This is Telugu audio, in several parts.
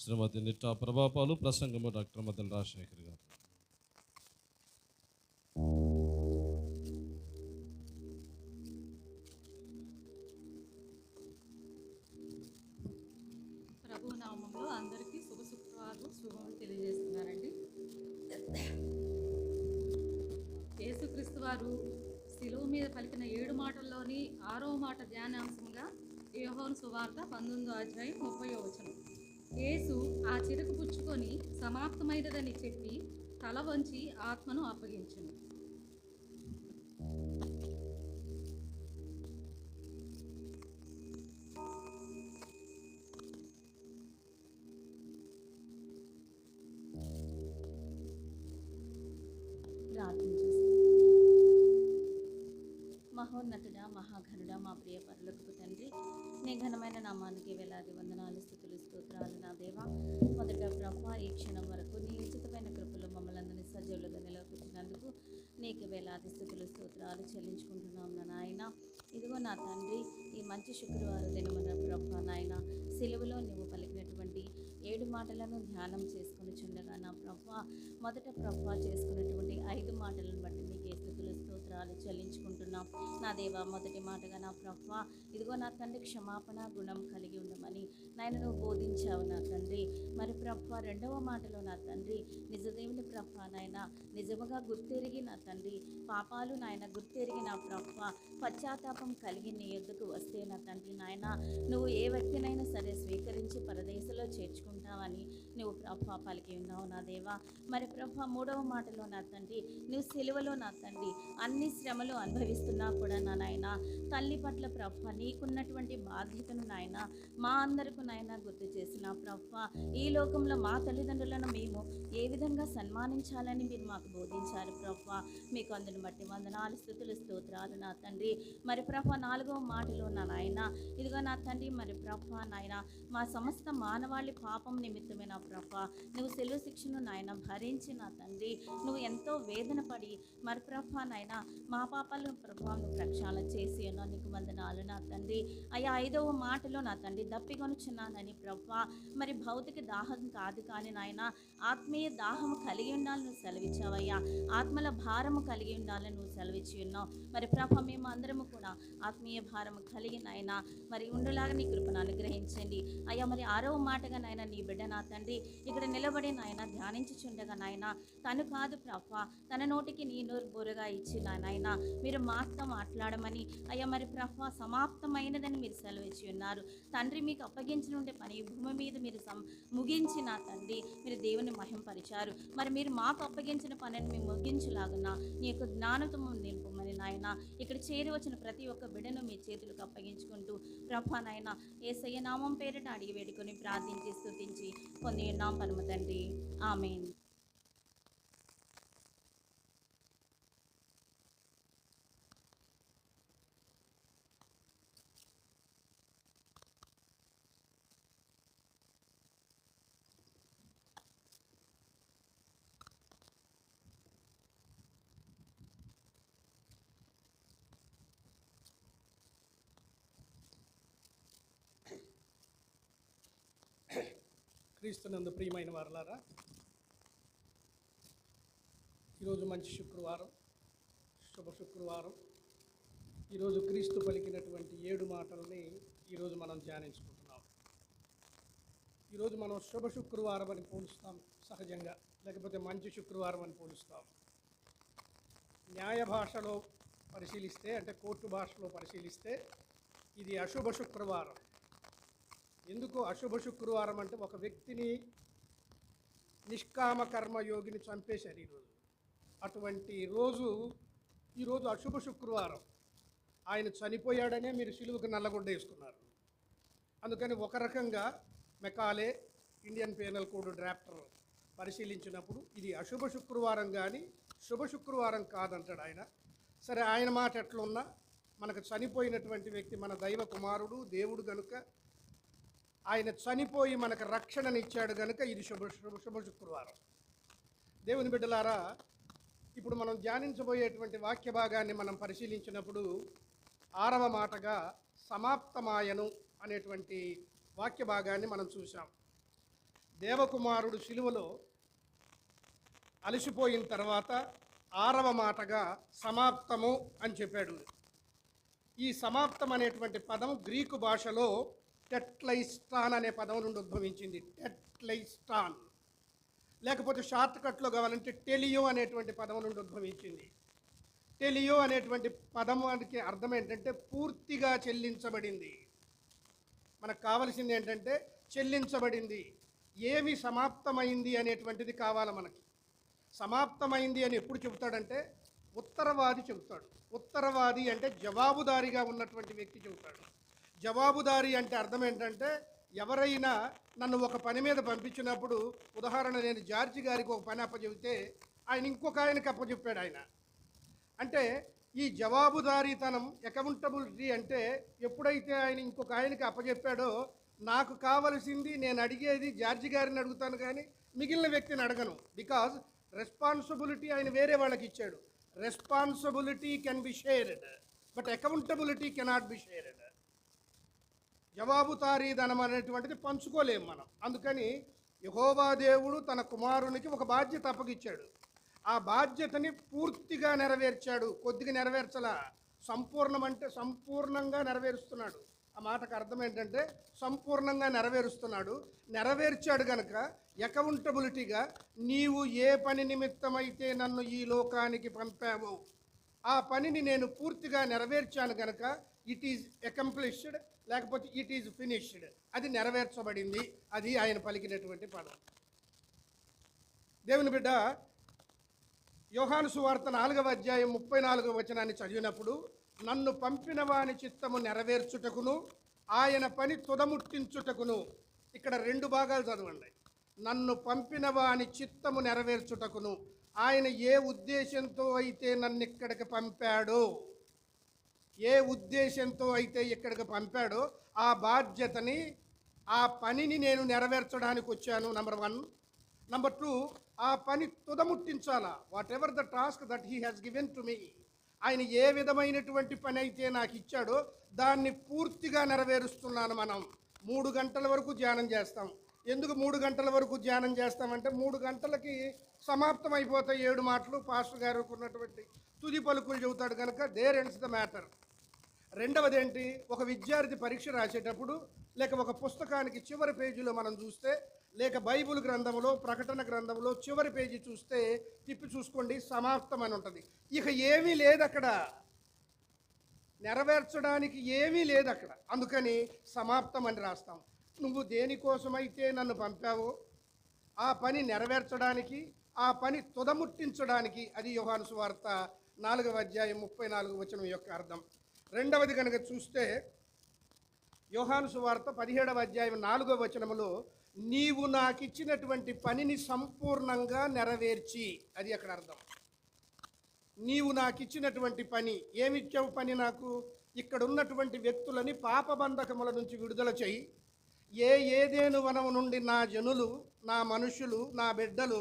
శ్రీమతి నిట్టా ప్రభాపాలు ప్రసంగము డాక్టర్ మదన్ రాజశేఖర్ గారు. ప్రభు నామంలో అందరికీ శుభ శుక్రవారం శుభములు తెలియజేస్తున్నారండి. యేసుక్రీస్తు వారు శిలువ మీద పలికిన ఏడు మాటల్లోని ఆరో మాట ధ్యానాంశంగా యోహోన్ సువార్త పంతొమ్మిదో అధ్యాయం ముప్పై వచనం. యేసు ఆ చిరుకు పుచ్చుకొని సమాప్తమైనదని చెప్పి తల వంచి ఆత్మను అప్పగించును. ఘనమైన నామానికి వేలాది వందనాలు స్థుతులు స్తోత్రాలు నా దేవా. మొదట బ్రహ్మ ఈ క్షణం వరకు నీ ఉచితమైన కృపలు మమ్మల్ని అందరినీ సజీవులుగా నిలవపెట్టినందుకు నీకు వేలాది స్థుతులు స్తోత్రాలు చెల్లించుకుంటున్నాం నా నాయన. ఇదిగో నా తండ్రి ఈ మంచి శుక్రవారం దినమున బ్రహ్మ నాయన సెలవులో నువ్వు పలికినటువంటి ఏడు మాటలను ధ్యానం చేసుకుని చుండగా నా ప్రభ. మొదట ప్రభ చేసుకున్నటువంటి ఐదు మాటలను బట్టి వందనాలు చెల్లించుకుంటున్నాం. నా దేవ మొదటి మాటగా నా ప్రభు ఇదిగో నా తండ్రి క్షమాపణ గుణం కలిగి ఉండమని నాయన నువ్వు బోధించావు నా తండ్రి. మరి ప్రభు రెండవ మాటలో నా తండ్రి నిజదేవుని ప్రభ నాయన నిజముగా గుర్తెరిగి నా తండ్రి పాపాలు నాయన గుర్తెరిగి నా ప్రభ పశ్చాత్తాపం కలిగి నీ ఎద్దుకు వస్తే నా తండ్రి నాయన నువ్వు ఏ వ్యక్తినైనా సరే స్వీకరించి పరదేశంలో చేర్చుకుంటావని నువ్వు ప్రభా పలికి ఉన్నావు నా దేవా. మరి ప్రభ మూడవ మాటలో నా తండ్రి నువ్వు సెలవులో నా తండ్రి అన్ని శ్రమలు అనుభవిస్తున్నా కూడా నా నాయన. తల్లి పట్ల ప్రభ నీకున్నటువంటి బాధ్యతను నాయన మా అందరికీ నాయన గుర్తు చేసిన ప్రభ. ఈ లోకంలో మా తల్లిదండ్రులను మేము ఏ విధంగా సన్మానించాలని మీరు మాకు బోధించారు ప్రభా? మీకు అందుని బట్టి వందనాలు స్థుతులు స్తోత్రాలు నా తండ్రి. మరి ప్రభ నాలుగవ మాటలో నా నాయన ఇదిగో నా తండ్రి మరి ప్రభ నాయన మా సమస్త మానవాళి పాపం నిమిత్తమే నా ప్రభా నువ్వు సెలవు శిక్షను నాయన భరించి నా తండ్రి నువ్వు ఎంతో వేదన పడి మరి ప్రభా నాయన మా పాపాలను ప్రభా నువ్వు ప్రక్షాళన చేసి అన్నో నీకు వందనాలు నా తండ్రి. అయ్యా ఐదవ మాటలో నా తండ్రి దప్పికొనుచున్నానని ప్రభా మరి భౌతిక దాహం కాదు కానీ నాయన ఆత్మీయ దాహము కలిగి ఉండాలని నువ్వు సెలవిచ్చావయ్యా. ఆత్మల భారము కలిగి ఉండాలని నువ్వు సెలవిచ్చి ఉన్నావు. మరి ప్రభా మేము అందరము కూడా ఆత్మీయ భారము కలిగి నాయన మరి ఉండులాగా నీ కృపను అనుగ్రహించండి. అయ్యా మరి ఆరవ మాటగా నాయన నీ బిడ్డ నా తండ్రి ఇక్కడ నిలబడి నాయన ధ్యానించుచుండగా నాయన తను కాదు ప్రభ తన నోటికి నీ నోరు బోరగా ఇచ్చిన నాయన? మీరు మాతో మాట్లాడమని అయ్యా మరి ప్రభ సమాప్తమైనదని మీరు సెలవిచ్చి ఉన్నారు. తండ్రి మీకు అప్పగించిన ఉండే పని భూమి మీద మీరు సం ముగించిన తండ్రి మీరు దేవుని మహింపరిచారు. మరి మీరు మాకు అప్పగించిన పనిని మేము ముగించులాగున? నీ యొక్క జ్ఞానతో నింపు నాయన. ఇక్కడ చేరి వచ్చిన ప్రతి ఒక్క బిడను మీ చేతులకు అప్పగించుకుంటూ ప్రభా నాయన ఏసయ్య నామం పేరిట అడిగి వేడుకొని ప్రార్థించి స్థుతించి పొంది ఉన్నాం పరమ తండ్రి. ఆమెన్. క్రీస్తునందు ప్రియమైన వారలారా ఈరోజు మంచి శుక్రవారం శుభ శుక్రవారం. ఈరోజు క్రీస్తు పలికినటువంటి ఏడు మాటల్ని ఈరోజు మనం ధ్యానించుకుంటున్నాం. ఈరోజు మనం శుభ శుక్రవారం అని పోలుస్తాం సహజంగా లేకపోతే మంచి శుక్రవారం అని పోలుస్తాం. న్యాయ భాషలో పరిశీలిస్తే అంటే కోర్టు భాషలో పరిశీలిస్తే ఇది అశుభ శుక్రవారం. ఎందుకు అశుభ శుక్రవారం అంటే ఒక వ్యక్తిని నిష్కామ కర్మయోగిని చంపేశారు ఈరోజు అటువంటి రోజు ఈరోజు అశుభ శుక్రవారం ఆయన చనిపోయాడనే మీరు సిలువకు నల్లగొడ్డ వేసుకున్నారు. అందుకని ఒక రకంగా Macaulay Indian penal code drafter పరిశీలించినప్పుడు ఇది అశుభ శుక్రవారం కానీ శుభ శుక్రవారం కాదంటాడు ఆయన. సరే ఆయన మాట ఎట్లున్నా మనకు చనిపోయినటువంటి వ్యక్తి మన దైవ కుమారుడు దేవుడు కనుక ఆయన చనిపోయి మనకు రక్షణనిచ్చాడు కనుక ఇది శుభ శుభ శుభ శుక్రవారం. దేవుని బిడ్డలారా ఇప్పుడు మనం ధ్యానించబోయేటువంటి వాక్య భాగాన్ని మనం పరిశీలించినప్పుడు ఆరవ మాటగా సమాప్తమాయను అనేటువంటి వాక్య భాగాన్ని మనం చూసాం దేవకుమారుడు శిలువలో అలసిపోయిన తర్వాత ఆరవ మాటగా సమాప్తము అని చెప్పాడు. ఈ సమాప్తం అనేటువంటి పదం గ్రీకు భాషలో టెట్లైస్టాన్ అనే పదం నుండి ఉద్భవించింది. టెట్లైస్టాన్. లేకపోతే షార్ట్ కట్లో కావాలంటే టెలియో అనేటువంటి పదం నుండి ఉద్భవించింది. టెలియో అనేటువంటి పదమానికి అర్థం ఏంటంటే పూర్తిగా చెల్లించబడింది. మనకు కావలసింది ఏంటంటే చెల్లించబడింది. ఏమి సమాప్తమైంది అనేటువంటిది కావాలి మనకి. సమాప్తమైంది అని ఎప్పుడు చెబుతాడంటే ఉత్తరవాది చెబుతాడు. ఉత్తరవాది అంటే జవాబుదారీగా ఉన్నటువంటి వ్యక్తి చెబుతాడు. జవాబుదారీ అంటే అర్థం ఏంటంటే ఎవరైనా నన్ను ఒక పని మీద పంపించినప్పుడు ఉదాహరణ నేను జార్జి గారికి ఒక పని అప్పచెబితే ఆయన ఇంకొక ఆయనకి అప్పచెప్పాడు ఆయన. అంటే ఈ జవాబుదారీతనం అకౌంటబిలిటీ అంటే ఎప్పుడైతే ఆయన ఇంకొక ఆయనకి అప్పచెప్పాడో నాకు కావలసింది నేను అడిగేది జార్జి గారిని అడుగుతాను కానీ మిగిలిన వ్యక్తిని అడగను. బికాజ్ రెస్పాన్సిబిలిటీ ఆయన వేరే వాళ్ళకి ఇచ్చాడు. Responsibility can be shared but accountability cannot be shared జవాబుదారీధనం అనేటువంటిది పంచుకోలేము మనం. అందుకని యహోవా దేవుడు తన కుమారునికి ఒక బాధ్యత అప్పగిచ్చాడు. ఆ బాధ్యతని పూర్తిగా నెరవేర్చాడు. కొద్దిగా నెరవేర్చలా. సంపూర్ణం అంటే సంపూర్ణంగా నెరవేరుస్తున్నాడు. ఆ మాటకు అర్థం ఏంటంటే సంపూర్ణంగా నెరవేరుస్తున్నాడు. నెరవేర్చాడు గనక అకౌంటబిలిటీగా నీవు ఏ పని నిమిత్తమైతే నన్ను ఈ లోకానికి పంపావో ఆ పనిని నేను పూర్తిగా నెరవేర్చాను గనక ఇట్ ఈజ్ అకంప్లిష్డ్ లేకపోతే ఇట్ ఈజ్ ఫినిష్డ్ అది నెరవేర్చబడింది. అది ఆయన పలికినటువంటి పదం. దేవుని బిడ్డ యోహాను సువార్త నాలుగవ అధ్యాయం ముప్పై నాలుగవ వచనాన్ని చదివినప్పుడు నన్ను పంపిన వాని చిత్తము నెరవేర్చుటకును ఆయన పని తుదముట్టించుటకును. ఇక్కడ రెండు భాగాలు చదవండి. నన్ను పంపిన వాని చిత్తము నెరవేర్చుటకును. ఆయన ఏ ఉద్దేశంతో అయితే నన్ను ఇక్కడికి పంపాడో ఏ ఉద్దేశంతో అయితే ఇక్కడికి పంపాడో ఆ బాధ్యతని ఆ పనిని నేను నెరవేర్చడానికి వచ్చాను నంబర్ వన్ నంబర్ టూ ఆ పని తుదముట్టించాలా? Whatever the task that he has given to me ఆయన ఏ విధమైనటువంటి పని అయితే నాకు ఇచ్చాడో దాన్ని పూర్తిగా నెరవేరుస్తున్నాను మనం. మూడు గంటల వరకు ధ్యానం చేస్తాం. ఎందుకు మూడు గంటల వరకు ధ్యానం చేస్తామంటే మూడు గంటలకి సమాప్తం అయిపోతాయి ఏడు మాటలు పాస్టర్ గారు ఉన్నటువంటి తుది పలుకులు చెబుతాడు కనుక దేర్ ఎండ్స్ ద మ్యాటర్. రెండవది ఏంటి ఒక విద్యార్థి పరీక్ష రాసేటప్పుడు లేక ఒక పుస్తకానికి చివరి పేజీలో మనం చూస్తే లేక బైబిల్ గ్రంథంలో ప్రకటన గ్రంథంలో చివరి పేజీ చూస్తే తిప్పి చూసుకోండి సమాప్తం అని ఉంటుంది. ఇక ఏమీ లేదు అక్కడ నెరవేర్చడానికి ఏమీ లేదు అక్కడ అందుకని సమాప్తం అని రాస్తాం. నువ్వు దేనికోసమైతే నన్ను పంపావో ఆ పని నెరవేర్చడానికి ఆ పని తుదముట్టించడానికి అది యోహాను సువార్త నాలుగవ అధ్యాయం ముప్పై నాలుగు వచనం యొక్క అర్థం. రెండవది కనుక చూస్తే యోహాను సువార్త పదిహేడవ అధ్యాయం నాలుగవ వచనములో నీవు నాకు ఇచ్చినటువంటి పనిని సంపూర్ణంగా నెరవేర్చి అది అక్కడ అర్థం. నీవు నాకు ఇచ్చినటువంటి పని ఏమిచ్చావు పని నాకు? ఇక్కడ ఉన్నటువంటి వ్యక్తులని పాపబంధకముల నుంచి విడుదల చేయి. ఏ ఏదేను వనము నుండి నా జనులు నా మనుషులు నా బిడ్డలు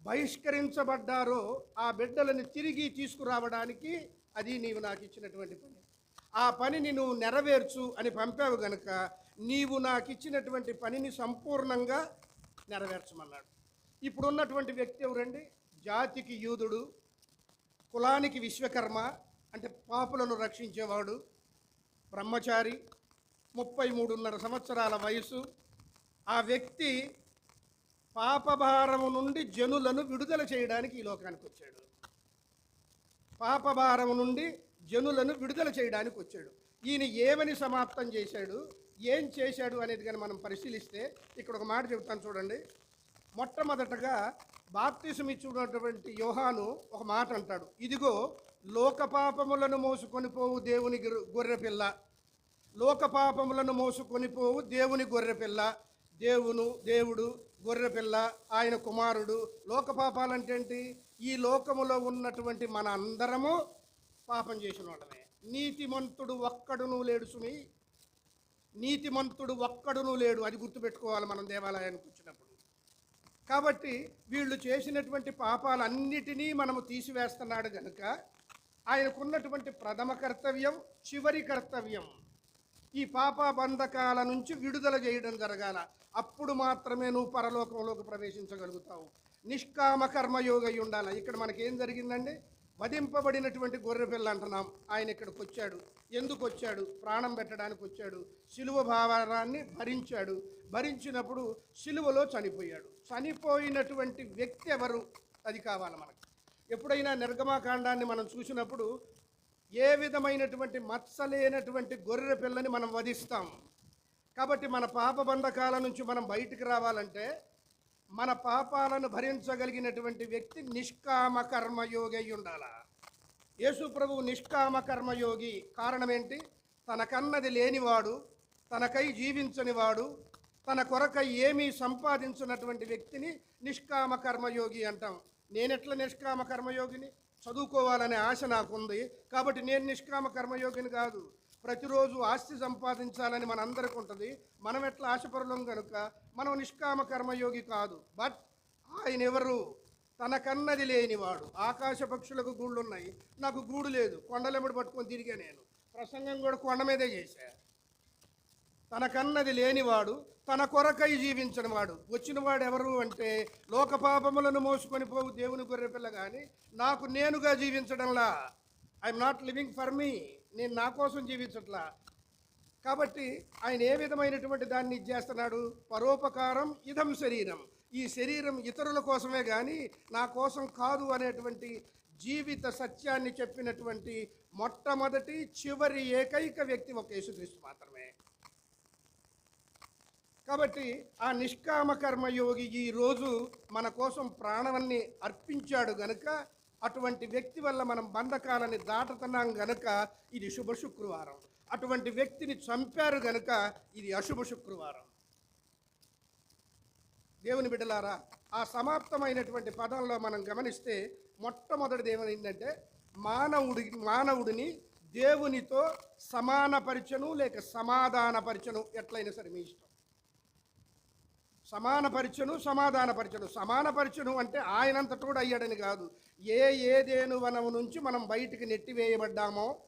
బహిష్కరించబడ్డారో ఆ బిడ్డలను తిరిగి తీసుకురావడానికి అది నీవు నాకు ఇచ్చినటువంటి పని. ఆ పనిని నువ్వు నెరవేర్చు అని పంపావు గనుక నీవు నాకు ఇచ్చినటువంటి పనిని సంపూర్ణంగా నెరవేర్చమన్నాడు. ఇప్పుడున్నటువంటి వ్యక్తి ఎవరండి? జాతికి యూదుడు కులానికి విశ్వకర్మ అంటే పాపులను రక్షించేవాడు బ్రహ్మచారి ముప్పై మూడున్నర సంవత్సరాల వయసు. ఆ వ్యక్తి పాపభారము నుండి జనులను విడుదల చేయడానికి ఈ లోకానికి వచ్చాడు. పాపభారము నుండి జనులను విడుదల చేయడానికి వచ్చాడు. ఈయన ఏమని సమాప్తం చేశాడు? ఏం చేశాడు అనేది కానీ మనం పరిశీలిస్తే ఇక్కడ ఒక మాట చెబుతాను చూడండి. మొట్టమొదటగా బాప్తిసం ఇచ్చుకున్నటువంటి యోహాను ఒక మాట అంటాడు. ఇదిగో లోక పాపములను మోసుకొని పోవు దేవుని గిరు- గొర్రెపిల్ల. లోక పాపములను మోసుకొని పోవు. దేవుని గొర్రెపిల్ల దేవును దేవుడు గొర్రెపిల్ల ఆయన కుమారుడు. లోక పాపాలంటే ఏంటి ఈ లోకములో ఉన్నటువంటి మన అందరము పాపం చేసిన వాళ్ళమే. నీతిమంతుడు ఒక్కడును లేడు సుమి. నీతిమంతుడు ఒక్కడును లేడు. అది గుర్తుపెట్టుకోవాలి మనం దేవాలయానికి వచ్చినప్పుడు. కాబట్టి వీళ్ళు చేసినటువంటి పాపాలన్నిటినీ మనము తీసివేస్తున్నాడు కనుక ఆయనకున్నటువంటి ప్రథమ కర్తవ్యం చివరి కర్తవ్యం ఈ పాప బంధకాల నుంచి విడుదల చేయడం జరగాల. అప్పుడు మాత్రమే నువ్వు పరలోకంలోకి ప్రవేశించగలుగుతావు. నిష్కామ కర్మయోగి అయి ఉండాలి. ఇక్కడ మనకేం జరిగిందండి? వధింపబడినటువంటి గొర్రె పిల్ల అంటున్నాం. ఆయన ఇక్కడికి వచ్చాడు. ఎందుకు వచ్చాడు? ప్రాణం పెట్టడానికి వచ్చాడు. శిలువ భావాన్ని భరించాడు. భరించినప్పుడు శిలువలో చనిపోయాడు. చనిపోయినటువంటి వ్యక్తి ఎవరు? అది కావాలి మనకు. ఎప్పుడైనా నిర్గమాకాండాన్ని మనం చూసినప్పుడు ఏ విధమైనటువంటి మత్సలేనటువంటి గొర్రె పిల్లని మనం వధిస్తాం. కాబట్టి మన పాప బంధకాల నుంచి మనం బయటికి రావాలంటే మన పాపాలను భరించగలిగినటువంటి వ్యక్తి నిష్కామ కర్మయోగి అయి ఉండాల? యేసు ప్రభువు నిష్కామ కర్మయోగి కారణం ఏంటి తనకన్నది లేనివాడు తనకై జీవించనివాడు తన కొరకై ఏమీ సంపాదించినటువంటి వ్యక్తిని నిష్కామ కర్మయోగి అంటాం. నేనెట్ల నిష్కామ కర్మయోగిని? చదువుకోవాలనే ఆశ నాకుంది. కాబట్టి నేను నిష్కామ కర్మయోగిని కాదు. ప్రతిరోజు ఆస్తి సంపాదించాలని మనందరికి ఉంటుంది. మనం ఎట్లా ఆశపరులం కనుక మనం నిష్కామ కర్మయోగి కాదు. బట్ ఆయన ఎవరు? తనకన్నది లేనివాడు. ఆకాశ పక్షులకు గూళ్ళు ఉన్నాయి నాకు గూడు లేదు. కొండలెంబడి పట్టుకొని తిరిగా నేను. ప్రసంగం కూడా కొండ మీదే చేశాను తనకన్నది లేనివాడు తన కొరకై జీవించిన వాడు వచ్చినవాడు ఎవరు అంటే లోకపాపములను మోసుకొని పోవు దేవుని గొర్రె పిల్ల కానీ నాకు నేనుగా జీవించడంలా. I'm not living for me నేను నా కోసం జీవించట్లా. కాబట్టి ఆయన ఏ విధమైనటువంటి దాన్ని ఇచ్చేస్తున్నాడు పరోపకారం ఇదం శరీరం. ఈ శరీరం ఇతరుల కోసమే కానీ నా కోసం కాదు అనేటువంటి జీవిత సత్యాన్ని చెప్పినటువంటి మొట్టమొదటి చివరి ఏకైక వ్యక్తి ఒక యేసుక్రీస్తు మాత్రమే. కాబట్టి ఆ నిష్కామ కర్మయోగి ఈ రోజు మన కోసం ప్రాణాన్ని అర్పించాడు గనుక అటువంటి వ్యక్తి వల్ల మనం బంధకాలని దాటుతున్నాం గనుక ఇది శుభ శుక్రవారం. అటువంటి వ్యక్తిని చంపారు గనుక ఇది అశుభ శుక్రవారం. దేవుని బిడ్డలారా ఆ సమాప్తమైనటువంటి పదంలో మనం గమనిస్తే మొట్టమొదటిది ఏమైందంటే మానవుడి మానవుడిని దేవునితో సమానపరిచను లేక సమాధానపరిచను ఎట్లయినా సరే మీ ఇష్టం. సమానపరిచను సమాన సమానపరచను అంటే ఆయనంతట కూడా అయ్యాడని కాదు. ఏ ఏదేను వనము నుంచి మనం బయటికి నెట్టివేయబడ్డామో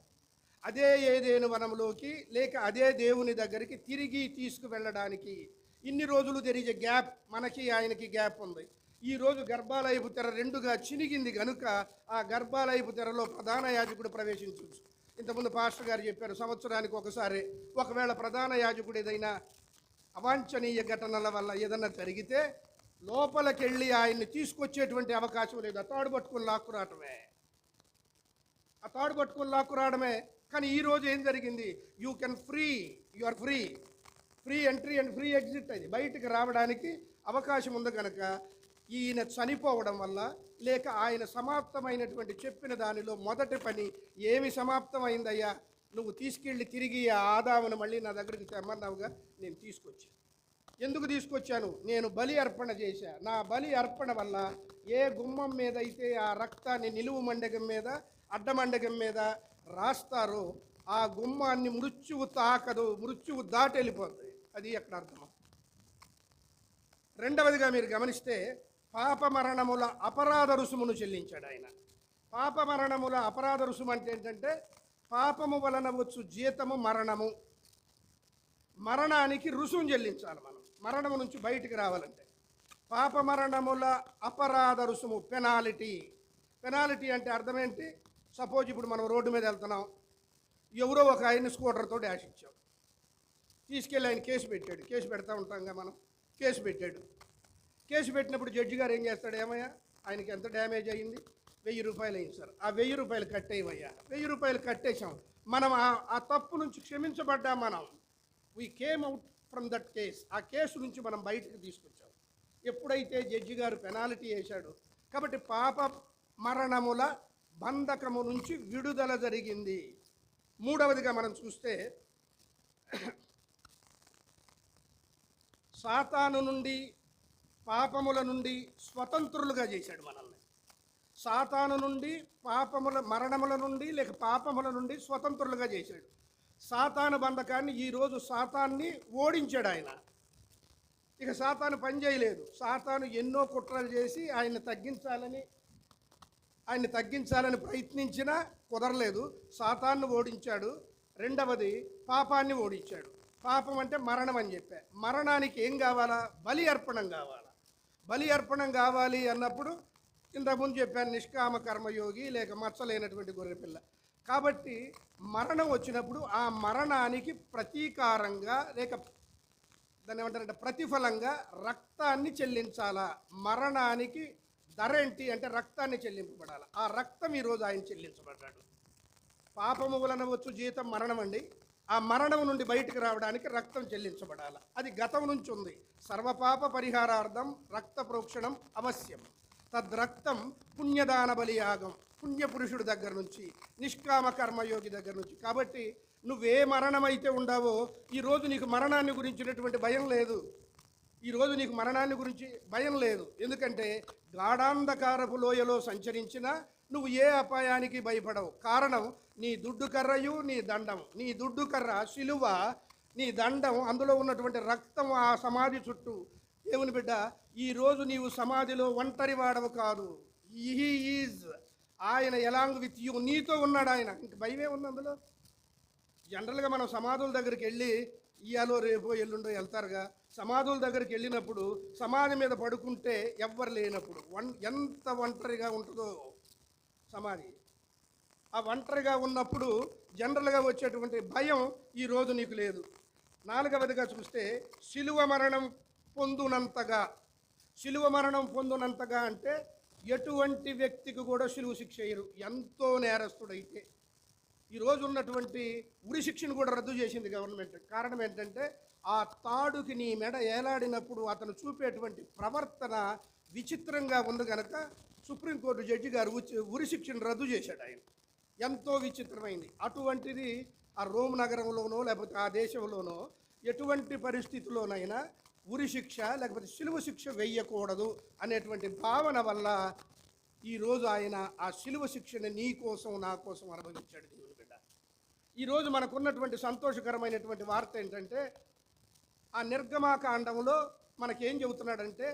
అదే ఏదేను వనంలోకి లేక అదే దేవుని దగ్గరికి తిరిగి తీసుకువెళ్ళడానికి ఇన్ని రోజులు తెరిచే గ్యాప్ మనకి ఆయనకి గ్యాప్ ఉంది. ఈ రోజు గర్భాలయపు తెర రెండుగా చినిగింది కనుక ఆ గర్భాలయపు తెరలో ప్రధాన యాజకుడు ప్రవేశించవచ్చు. ఇంతకుముందు పాస్టర్ గారు చెప్పారు సంవత్సరానికి ఒకసారి. ఒకవేళ ప్రధాన యాజకుడు ఏదైనా అవాంఛనీయ ఘటనల వల్ల ఏదన్నా జరిగితే లోపలికెళ్ళి ఆయన్ని తీసుకొచ్చేటువంటి అవకాశం లేదు. ఆ తాడు పట్టుకుని లాక్కురావటమే. ఆ తాడు పట్టుకుని లాక్కురావడమే. కానీ ఈరోజు ఏం జరిగింది? You can free you are free free entry and free exit అది. బయటికి రావడానికి అవకాశం ఉంది కనుక ఈయన చనిపోవడం వల్ల లేక ఆయన సమాప్తమైనటువంటి చెప్పిన దానిలో మొదటి పని ఏమి సమాప్తమైందయ్యా? నువ్వు తీసుకెళ్ళి తిరిగి ఆ ఆదామును మళ్ళీ నా దగ్గరికి తెమ్మన్నావుగా నేను తీసుకొచ్చాను ఎందుకు తీసుకొచ్చాను? నేను బలి అర్పణ చేశా. నా బలి అర్పణ వల్ల ఏ గుమ్మం మీద అయితే ఆ రక్తాన్ని నిలువు మండగం మీద అడ్డమండగం మీద రాస్తారో ఆ గుమ్మాన్ని మృత్యువు తాకదు మృత్యువు దాటి వెళ్ళిపోతుంది అది ఎక్కడ అర్థం? రెండవదిగా మీరు గమనిస్తే పాపమరణముల అపరాధ రుసుమును చెల్లించాడు ఆయన. పాపమరణముల అపరాధ రుసుము అంటే ఏంటంటే పాపము వలన వచ్చు జీతము మరణము. మరణానికి రుసుము చెల్లించాలి మనం. మరణము నుంచి బయటికి రావాలంటే. పాప మరణముల అపరాధ రుసుము పెనాలిటీ. పెనాలిటీ అంటే అర్థం ఏంటి? సపోజ్ ఇప్పుడు మనం రోడ్డు మీద వెళ్తున్నాం. ఎవరో ఒక ఆయన స్కూటర్తో డాష్ ఇచ్చాం తీసుకెళ్ళి ఆయన కేసు పెట్టాడు. కేసు పెడతా ఉంటాంగా మనం. కేసు పెట్టాడు. కేసు పెట్టినప్పుడు జడ్జి గారు ఏం చేస్తాడు? ఏమయ్యా? ఆయనకి ఎంత డ్యామేజ్ అయ్యింది? వెయ్యి రూపాయలు అయింది సార్. ఆ వెయ్యి రూపాయలు కట్టేయమయ్యా. వెయ్యి రూపాయలు కట్టేశాం. మనం ఆ- ఆ తప్పు నుంచి క్షమించబడ్డా మనం we came out from that case ఆ కేసు నుంచి మనం బయటకు తీసుకొచ్చాం. ఎప్పుడైతే జడ్జి గారు పెనాల్టీ వేశాడు కాబట్టి పాప మరణముల బంధకము నుంచి విడుదల జరిగింది. మూడవదిగా మనం చూస్తే సాతాను నుండి పాపముల నుండి స్వతంత్రులుగా చేశాడు మనల్ని. సాతాను నుండి పాపముల మరణముల నుండి లేక పాపముల నుండి స్వతంత్రులుగా చేశాడు. సాతాను బంధకాన్ని ఈరోజు సాతాన్ని ఓడించాడు ఆయన. ఇక సాతాను పని చేయలేదు. సాతాను ఎన్నో కుట్రలు చేసి ఆయన్ని తగ్గించాలని ఆయన్ని తగ్గించాలని ప్రయత్నించినా కుదరలేదు. సాతాన్ని ఓడించాడు. రెండవది పాపాన్ని ఓడించాడు. పాపం అంటే మరణం అని చెప్పా. మరణానికి ఏం కావాలా? బలి అర్పణం కావాలా? బలి అర్పణం కావాలి అన్నప్పుడు ఇంతకుముందు చెప్పాను నిష్కామ కర్మయోగి లేక మచ్చలేనటువంటి గొర్రెపిల్ల. కాబట్టి మరణం వచ్చినప్పుడు ఆ మరణానికి ప్రతీకారంగా లేక దాన్ని ఏమంటారంటే ప్రతిఫలంగా రక్తాన్ని చెల్లించాలా. మరణానికి ధర ఏంటి అంటే రక్తాన్ని చెల్లింపబడాలి. ఆ రక్తం ఈరోజు ఆయన చెల్లించబడ్డాడు. పాపము వలన వచ్చు జీతం మరణం అండి. ఆ మరణం నుండి బయటకు రావడానికి రక్తం చెల్లించబడాలి. అది గతం నుంచి ఉంది. సర్వపాప పరిహారార్థం రక్త ప్రోక్షణం అవశ్యం. తద్రక్తం పుణ్యదాన బలియాగం పుణ్యపురుషుడి దగ్గర నుంచి నిష్కామ కర్మయోగి దగ్గర నుంచి. కాబట్టి నువ్వే మరణమైతే ఉండావో ఈరోజు నీకు మరణాన్ని గురించినటువంటి భయం లేదు. ఈరోజు నీకు మరణాన్ని గురించి భయం లేదు. ఎందుకంటే గాఢాంధకారపు లోయలో సంచరించినా నువ్వు ఏ అపాయానికి భయపడవు. కారణం నీ దుడ్డు కర్రయు నీ దండం. నీ దుడ్డు కర్ర శిలువ నీ దండం అందులో ఉన్నటువంటి రక్తం ఆ సమాధి చుట్టూ దేవుని బిడ్డ? ఈరోజు నీవు సమాధిలో ఒంటరి వాడవు కాదు. హీ ఈజ్ ఆయన ఎలాంగ్ విత్ యూ నీతో ఉన్నాడు ఆయన. ఇంక భయమే ఉంది అందులో. జనరల్గా మనం సమాధుల దగ్గరికి వెళ్ళి ఇయాలో రేపో ఎల్లుండో వెళ్తారుగా. సమాధుల దగ్గరికి వెళ్ళినప్పుడు సమాధి మీద పడుకుంటే ఎవ్వరు లేనప్పుడు వన్ ఎంత ఒంటరిగా ఉంటుందో సమాధి. ఆ ఒంటరిగా ఉన్నప్పుడు జనరల్గా వచ్చేటువంటి భయం ఈరోజు నీకు లేదు. నాలుగవదిగా చూస్తే శిలువ మరణం పొందునంతగా శిలువ మరణం పొందునంతగా అంటే ఎటువంటి వ్యక్తికి కూడా శిలువ శిక్ష వేయరు ఎంతో నేరస్తుడైతే. ఈరోజు ఉన్నటువంటి ఉరి శిక్షను కూడా రద్దు చేసింది గవర్నమెంట్. కారణం ఏంటంటే ఆ తాడుకి నీ మెడ ఏలాడినప్పుడు అతను చూపేటువంటి ప్రవర్తన విచిత్రంగా ఉంది కనుక సుప్రీంకోర్టు జడ్జి గారు ఉరి శిక్షను రద్దు చేశాడు ఆయన. ఎంతో విచిత్రమైంది. అటువంటిది ఆ రోమ్ నగరంలోనో లేకపోతే ఆ దేశంలోనో ఎటువంటి పరిస్థితిలోనైనా ఉరి శిక్ష లేకపోతే శిలువ శిక్ష వెయ్యకూడదు అనేటువంటి భావన వల్ల ఈరోజు ఆయన ఆ శిలువ శిక్షని నీ కోసం నా కోసం అనుభవించాడు దేవుని బిడ్డ. ఈరోజు మనకున్నటువంటి సంతోషకరమైనటువంటి వార్త ఏంటంటే ఆ నిర్గమాకాండంలో మనకేం చెబుతున్నాడంటే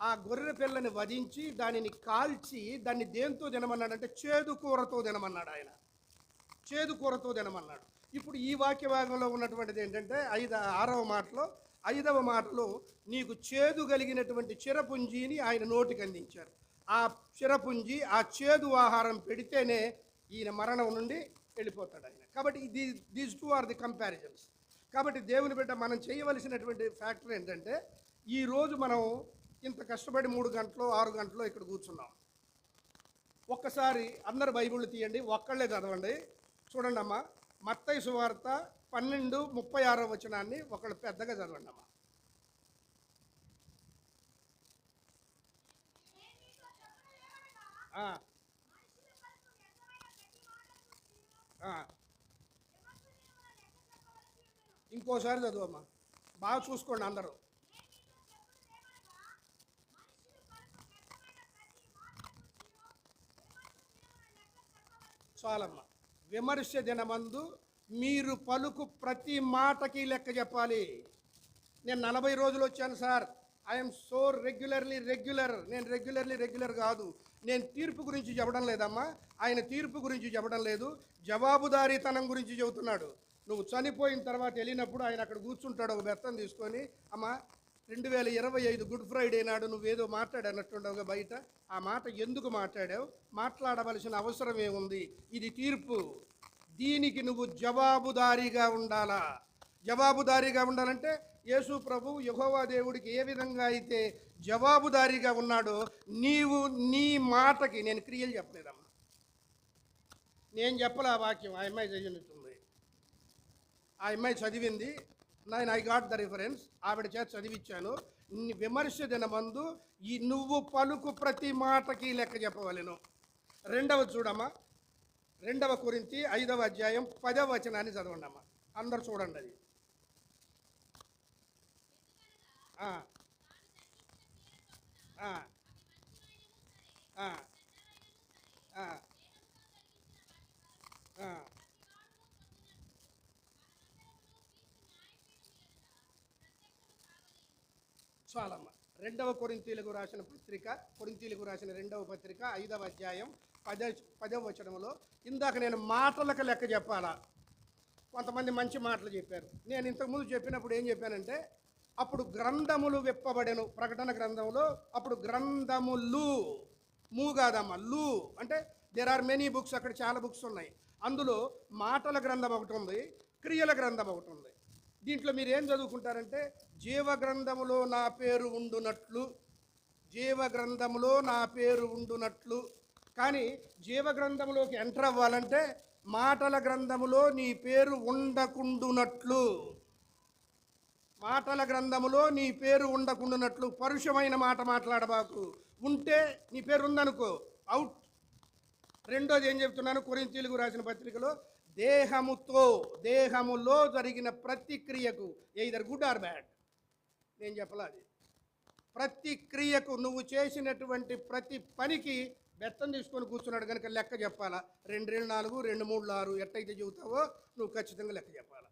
ఆ గొర్రె పిల్లని వధించి దానిని కాల్చి దాన్ని దేంతో తినమన్నాడంటే చేదు కూరతో తినమన్నాడు ఆయన. చేదు కూరతో తినమన్నాడు. ఇప్పుడు ఈ వాక్య భాగంలో ఉన్నటువంటిది ఏంటంటే ఐదు ఆరవ మాటలో ఐదవ మాటలో నీకు చేదు కలిగినటువంటి చిరపుంజీని ఆయన నోటికి అందించారు. ఆ చిరపుంజి ఆ చేదు ఆహారం పెడితేనే ఈయన మరణం నుండి వెళ్ళిపోతాడు ఆయన. కాబట్టి ఇది these two are the comparisons కాబట్టి దేవుని బిడ్డ మనం చేయవలసినటువంటి ఫ్యాక్టర్ ఏంటంటే ఈరోజు మనం ఇంత కష్టపడి మూడు గంటలు ఆరు గంటలు ఇక్కడ కూర్చున్నాం. ఒక్కసారి అందరు బైబిళ్ళు తీయండి ఒక్కళ్ళే చదవండి. చూడండి అమ్మా మత్తయి సువార్త పన్నెండు ముప్పై ఆరో వచనాన్ని ఒకళ్ళు పెద్దగా చదవండి అమ్మా. ఇంకోసారి చదువమ్మా. బాగా చూసుకోండి అందరూ. చాలమ్మా. విమర్శ దినమందు మీరు పలుకు ప్రతి మాటకి లెక్క చెప్పాలి. నేను నలభై రోజులు వచ్చాను sir. I'm so regularly regular నేను రెగ్యులర్లీ రెగ్యులర్ కాదు. నేను తీర్పు గురించి చెప్పడం లేదమ్మా. ఆయన తీర్పు గురించి చెప్పడం లేదు. జవాబుదారీతనం గురించి చెబుతున్నాడు. నువ్వు చనిపోయిన తర్వాత వెళ్ళినప్పుడు ఆయన అక్కడ కూర్చుంటాడు ఒక బెత్తం తీసుకొని అమ్మ రెండు వేల ఇరవై ఐదు గుడ్ ఫ్రైడే నాడు నువ్వేదో మాట్లాడనట్టుండవుగా బయట. ఆ మాట ఎందుకు మాట్లాడావు? మాట్లాడవలసిన అవసరం ఏముంది? ఇది తీర్పు. దీనికి నువ్వు జవాబుదారీగా ఉండాలా? జవాబుదారీగా ఉండాలంటే యేసు ప్రభు యహోవా దేవుడికి ఏ విధంగా అయితే జవాబుదారీగా ఉన్నాడో నీవు నీ మాటకి నేను క్రియలు చెప్పలేదమ్మా. నేను చెప్పలే ఆ వాక్యం ఆ అమ్మాయి చదివినట్టుంది ఆ అమ్మాయి చదివింది. నేను ఐ గాట్ ద రిఫరెన్స్. ఆవిడ చేత చదివించాను విమర్శ దినమందు ఈ నువ్వు పలుకు ప్రతి మాటకి లెక్క చెప్పవలెను. రెండవ చూడమ్మా. రెండవ గురించి ఐదవ అధ్యాయం పదవ వచనాన్ని చదవండి అమ్మా అందరు చూడండి అది. చాలమ్మ. రెండవ కొరింతీలకు రాసిన పత్రిక కొరింతీలకు రాసిన రెండవ పత్రిక ఐదవ అధ్యాయం పద పదవ వచ్చడంలో ఇందాక నేను మాటలకు లెక్క చెప్పాలా? కొంతమంది మంచి మాటలు చెప్పారు. నేను ఇంతకుముందు చెప్పినప్పుడు ఏం చెప్పానంటే అప్పుడు గ్రంథములు విప్పబడెను. ప్రకటన గ్రంథంలో అప్పుడు గ్రంథములు మూ కాదమ్మా లూ. అంటే దేర్ ఆర్ మెనీ బుక్స్ అక్కడ చాలా బుక్స్ ఉన్నాయి. అందులో మాటల గ్రంథం ఒకటి ఉంది క్రియల గ్రంథం ఒకటి ఉంది. దీంట్లో మీరు ఏం చదువుకుంటారంటే జీవ గ్రంథములో నా పేరు ఉండునట్లు జీవ గ్రంథములో నా పేరు ఉండునట్లు కానీ జీవ గ్రంథములోకి ఎంటర్ అవ్వాలంటే మాటల గ్రంథములో నీ పేరు ఉండకుండునట్లు. మాటల గ్రంథములో నీ పేరు ఉండకుండునట్లు. పరుషమైన మాట మాట్లాడబాకు. ఉంటే నీ పేరు ఉందనుకో. అవుట్ రెండోది ఏం చెప్తున్నాను? కొరింతీలకు రాసిన పత్రికలో దేహముతో దేహములో జరిగిన ప్రతిక్రియకు either either good or bad నేను చెప్పలా అది. ప్రతి క్రియకు నువ్వు చేసినటువంటి ప్రతి పనికి బెత్తం తీసుకొని కూర్చున్నాడు కనుక లెక్క చెప్పాలా? రెండు రెండు నాలుగు రెండు మూడు ఆరు ఎట్టయితే చెబుతావో నువ్వు ఖచ్చితంగా లెక్క చెప్పాలా?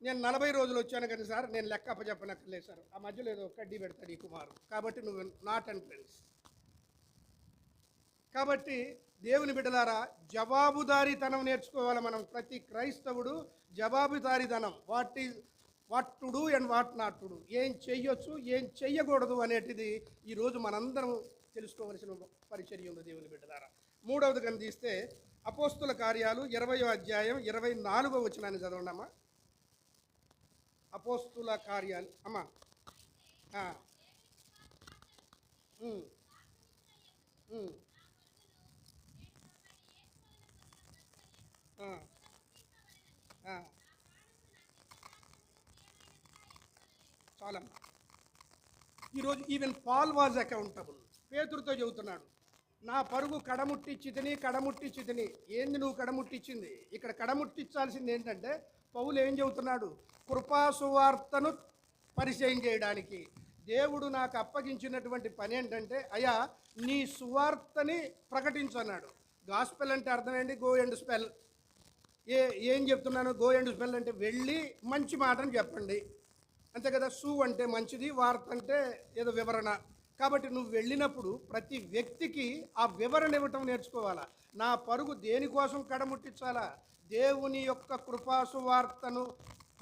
నేను నలభై రోజులు వచ్చాను కానీ సార్ నేను లెక్క అప్పచెప్పనక్కర్లేదు సార్. ఆ మధ్యలో ఏదో కడ్డీ పెడతాడు ఈ కుమారు కాబట్టి నువ్వు నాట్ అండ్ ఫ్రెండ్స్ కాబట్టి దేవుని బిడ్డలారా జవాబుదారీతనం నేర్చుకోవాలి మనం. ప్రతి క్రైస్తవుడు జవాబుదారీతనం. What is what to do and what not to do ఏం చెయ్యొచ్చు ఏం చెయ్యకూడదు అనేటిది ఈరోజు మనందరం తెలుసుకోవలసిన పరిచర్య ఉంది దేవుని బిడ్డలారా మూడవది కనుక అపోస్తుల కార్యాలు ఇరవయో అధ్యాయం ఇరవై నాలుగో వచనాన్ని చదవండి అమ్మా అపోస్తుల కార్యాలు అమ్మా. చాలమ్మా. ఈరోజు ఈవెన్ పాల్ వాజ్ అకౌంటబుల్ పేతురుతో చెబుతున్నాడు. నా పరుగు కడముట్టిచ్చితిని కడముట్టిచ్చితిని. ఏంది నువ్వు కడముట్టించింది ఇక్కడ కడముట్టించాల్సింది ఏంటంటే పౌలు ఏం చెబుతున్నాడు? కృపాసువార్తను పరిచయం చేయడానికి. దేవుడు నాకు అప్పగించినటువంటి పని ఏంటంటే అయ్యా నీ సువార్తని ప్రకటించన్నాడు గాస్పెల్ అంటే అర్థమేంటి గో అండ్ స్పెల్. ఏ ఏం చెప్తున్నాను? గో అండ్ స్పెల్ అంటే వెళ్ళి మంచి మాటను చెప్పండి. అంతే కదా? సు అంటే మంచిది వార్త అంటే ఏదో వివరణ. కాబట్టి నువ్వు వెళ్ళినప్పుడు ప్రతి వ్యక్తికి ఆ వివరణ ఇవ్వటం నేర్చుకోవాలా? నా పరుగు దేనికోసం కడముట్టించాలా? దేవుని యొక్క కృపాసు వార్తను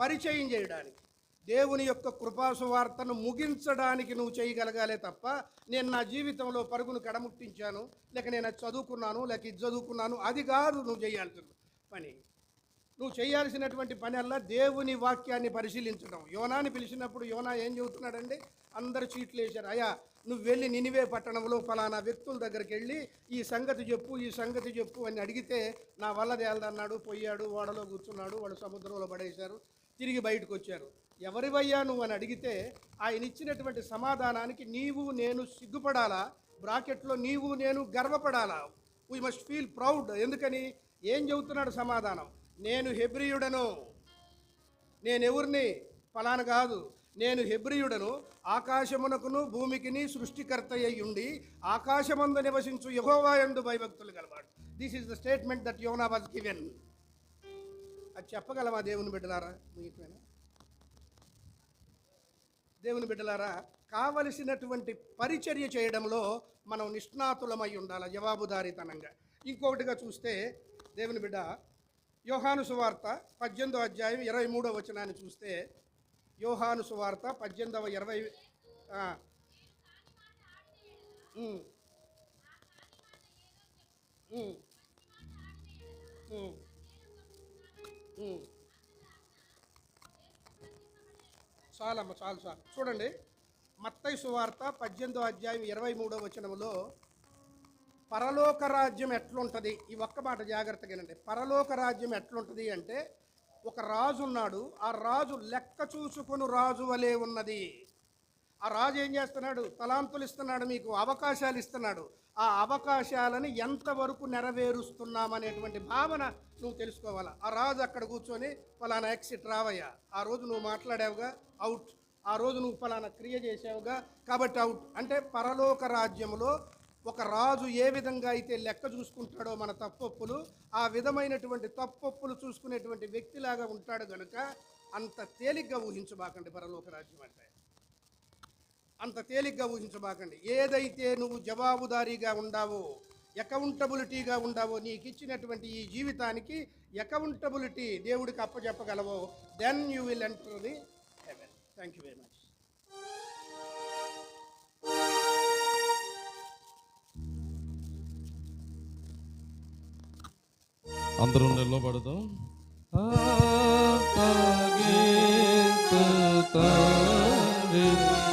పరిచయం చేయడానికి. దేవుని యొక్క కృపాసువార్తను ముగించడానికి నువ్వు చేయగలగాలే తప్ప నేను నా జీవితంలో పరుగును కడముట్టించాను లేక నేను అది చదువుకున్నాను లేక ఇది చదువుకున్నాను అది కాదు నువ్వు చేయాల్సిన పని. నువ్వు చేయాల్సినటువంటి పని అల్లా దేవుని వాక్యాన్ని పరిశీలించడం యోనాని పిలిచినప్పుడు యోనా ఏం చెబుతున్నాడండి? అందరు చీట్లు వేశారు. అయ్యా నువ్వు వెళ్ళి నినివే పట్టణంలో ఫలానా వ్యక్తుల దగ్గరికి వెళ్ళి ఈ సంగతి చెప్పు ఈ సంగతి చెప్పు అని అడిగితే నా వల్ల తేలదన్నాడు పోయాడు ఓడలో కూర్చున్నాడు వాడు సముద్రంలో పడేశారు తిరిగి బయటకు వచ్చారు ఎవరివయ్యా నువ్వు అని అడిగితే ఆయన ఇచ్చినటువంటి సమాధానానికి నీవు నేను సిగ్గుపడాలా? బ్రాకెట్లో నీవు నేను గర్వపడాలా? వీ మస్ట్ ఫీల్ ప్రౌడ్ ఎందుకని? ఏం చెబుతున్నాడు సమాధానం? నేను హెబ్రియుడను. నేను ఎవరిని? ఫలానా కాదు. నేను హెబ్రియుడను ఆకాశమునకును భూమికిని సృష్టికర్త అయి ఉండి ఆకాశమందు నివసించు యహోవా ఎందు భయభక్తులు గలవాడు. This is the statement that Jonah was given అది చెప్పగలమా దేవుని బిడ్డలారా? మీకేనా దేవుని బిడ్డలారా కావలసినటువంటి పరిచర్య చేయడంలో మనం నిష్ణాతులమై ఉండాలి? జవాబుదారీతనంగా. ఇంకొకటిగా చూస్తే దేవుని బిడ్డ యోహాను సువార్త పద్దెనిమిదో అధ్యాయం ఇరవై మూడో వచనాన్ని చూస్తే యోహాను సువార్త పద్దెనిమిదవ ఇరవై చాలమ్మ చాలు చాలు. చూడండి మత్తై సువార్త పద్దెనిమిదో అధ్యాయం ఇరవై మూడో వచనములో పరలోక రాజ్యం ఎట్లుంటుంది? ఈ ఒక్క మాట జాగ్రత్తగానండి. పరలోక రాజ్యం ఎట్లుంటుంది అంటే ఒక రాజు ఉన్నాడు. ఆ రాజు లెక్క చూసుకొని రాజు వలె ఉన్నది. ఆ రాజు ఏం చేస్తున్నాడు? తలాంతులు ఇస్తున్నాడు మీకు అవకాశాలు ఇస్తున్నాడు. ఆ అవకాశాలను ఎంతవరకు నెరవేరుస్తున్నామనేటువంటి భావన నువ్వు తెలుసుకోవాలా? ఆ రాజు అక్కడ కూర్చొని ఫలానా ఎక్సిట్ రావయ్యా. ఆ రోజు నువ్వు మాట్లాడావుగా అవుట్. ఆ రోజు నువ్వు ఫలానా క్రియ చేసావుగా కాబట్టి అవుట్. అంటే పరలోక రాజ్యంలో ఒక రాజు ఏ విధంగా అయితే లెక్క చూసుకుంటాడో మన తప్పొప్పులు ఆ విధమైనటువంటి తప్పొప్పులు చూసుకునేటువంటి వ్యక్తిలాగా ఉంటాడు గనుక అంత తేలిగ్గా ఊహించబాకండి పరలోక రాజ్యం అంటే. అంత తేలిగ్గా ఊహించబాకండి. ఏదైతే నువ్వు జవాబుదారీగా ఉండావో అకౌంటబిలిటీగా ఉండావో నీకు ఇచ్చినటువంటి ఈ జీవితానికి అకౌంటబిలిటీ దేవుడికి అప్పచెప్పగలవో then you will enter the heaven thank you very much అందరూ నిలబడదాం